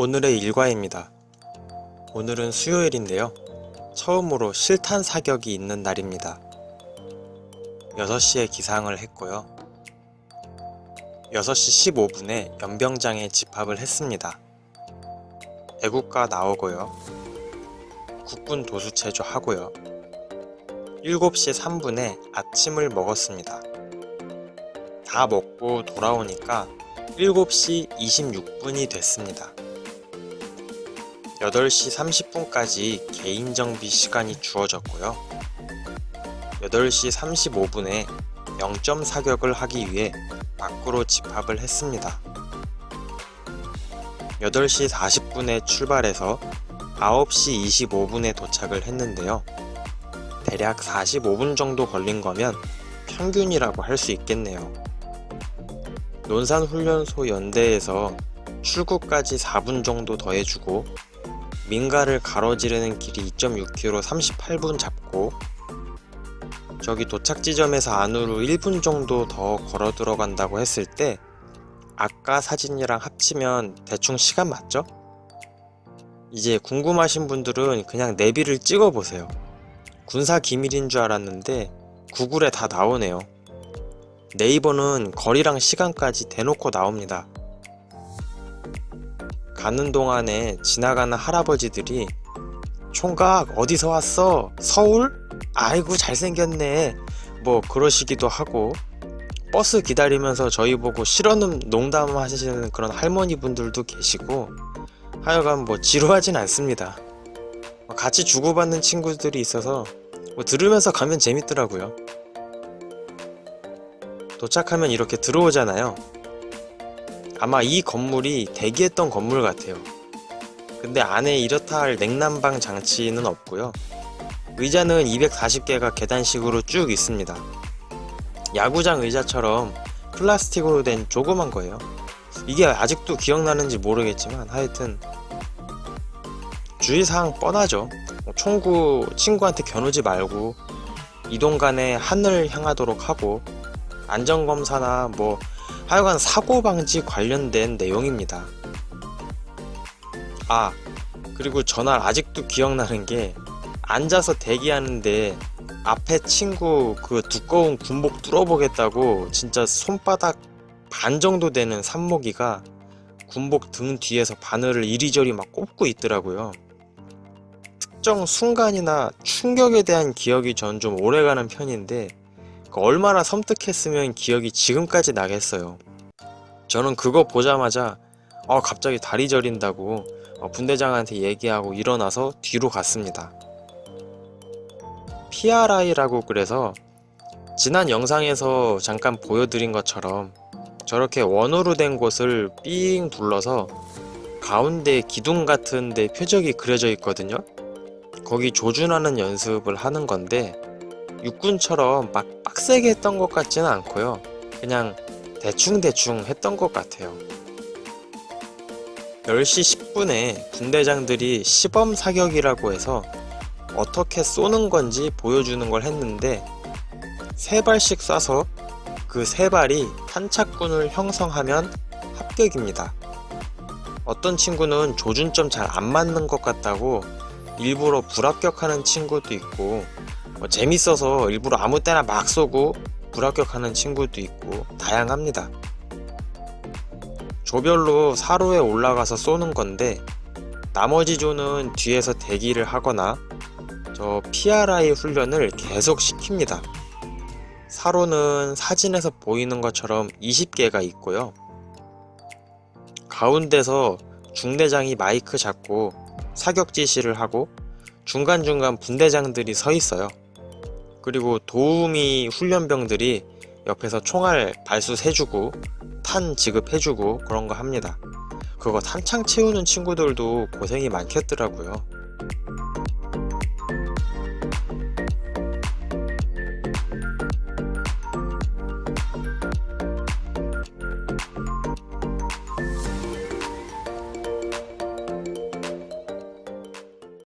오늘의 일과입니다. 오늘은 수요일인데요. 처음으로 실탄 사격이 있는 날입니다. 6시에 기상을 했고요. 6시 15분에 연병장에 집합을 했습니다. 애국가 나오고요. 국군 도수체조 하고요. 7시 3분에 아침을 먹었습니다. 다 먹고 돌아오니까 7시 26분이 됐습니다. 8시 30분까지 개인 정비 시간이 주어졌고요. 8시 35분에 0점 사격을 하기 위해 밖으로 집합을 했습니다. 8시 40분에 출발해서 9시 25분에 도착을 했는데요. 대략 45분 정도 걸린 거면 평균이라고 할 수 있겠네요. 논산훈련소 연대에서 출구까지 4분 정도 더해주고 민가를 가로지르는 길이 2.6km 38분 잡고 저기 도착 지점에서 안으로 1분 정도 더 걸어 들어간다고 했을 때 아까 사진이랑 합치면 대충 시간 맞죠? 이제 궁금하신 분들은 그냥 내비를 찍어 보세요. 군사 기밀인 줄 알았는데 구글에 다 나오네요. 네이버는 거리랑 시간까지 대놓고 나옵니다. 가는 동안에 지나가는 할아버지들이 총각 어디서 왔어? 서울? 아이고 잘생겼네. 뭐 그러시기도 하고 버스 기다리면서 저희 보고 실언음 농담 하시는 그런 할머니 분들도 계시고 하여간 뭐 지루하진 않습니다. 같이 주고받는 친구들이 있어서 뭐 들으면서 가면 재밌더라고요. 도착하면 이렇게 들어오잖아요. 아마 이 건물이 대기했던 건물 같아요. 근데 안에 이렇다 할 냉난방 장치는 없고요. 의자는 240개가 계단식으로 쭉 있습니다. 야구장 의자처럼 플라스틱으로 된 조그만 거예요. 이게 아직도 기억나는지 모르겠지만 하여튼 주의사항 뻔하죠. 뭐 총구 친구한테 겨누지 말고 이동 간에 하늘 향하도록 하고 안전검사나 뭐 하여간 사고 방지 관련된 내용입니다. 아, 그리고 전날 아직도 기억나는 게 앉아서 대기하는데 앞에 친구 그 두꺼운 군복 뚫어보겠다고 진짜 손바닥 반 정도 되는 산모기가 군복 등 뒤에서 바늘을 이리저리 막 꼽고 있더라고요. 특정 순간이나 충격에 대한 기억이 전 좀 오래가는 편인데 그 얼마나 섬뜩했으면 기억이 지금까지 나겠어요. 저는 그거 보자마자 어, 갑자기 다리 저린다고 어, 분대장한테 얘기하고 일어나서 뒤로 갔습니다. PRI라고 그래서 지난 영상에서 잠깐 보여드린 것처럼 저렇게 원으로 된 곳을 삥 둘러서 가운데 기둥 같은 데 표적이 그려져 있거든요. 거기 조준하는 연습을 하는 건데 육군처럼 막 빡세게 했던 것 같지는 않고요. 그냥 대충대충 했던 것 같아요. 10시 10분에 분대장들이 시범 사격이라고 해서 어떻게 쏘는 건지 보여주는 걸 했는데 세 발씩 쏴서 그 세 발이 탄착군을 형성하면 합격입니다. 어떤 친구는 조준점 잘 안 맞는 것 같다고 일부러 불합격하는 친구도 있고 뭐 재밌어서 일부러 아무 때나 막 쏘고 불합격하는 친구도 있고 다양합니다. 조별로 사로에 올라가서 쏘는 건데 나머지 조는 뒤에서 대기를 하거나 저 PRI 훈련을 계속 시킵니다. 사로는 사진에서 보이는 것처럼 20개가 있고요. 가운데서 중대장이 마이크 잡고 사격 지시를 하고 중간중간 분대장들이 서 있어요. 그리고 도우미 훈련병들이 옆에서 총알 발수해주고 탄 지급해주고 그런 거 합니다. 그거 탄창 채우는 친구들도 고생이 많겠더라고요.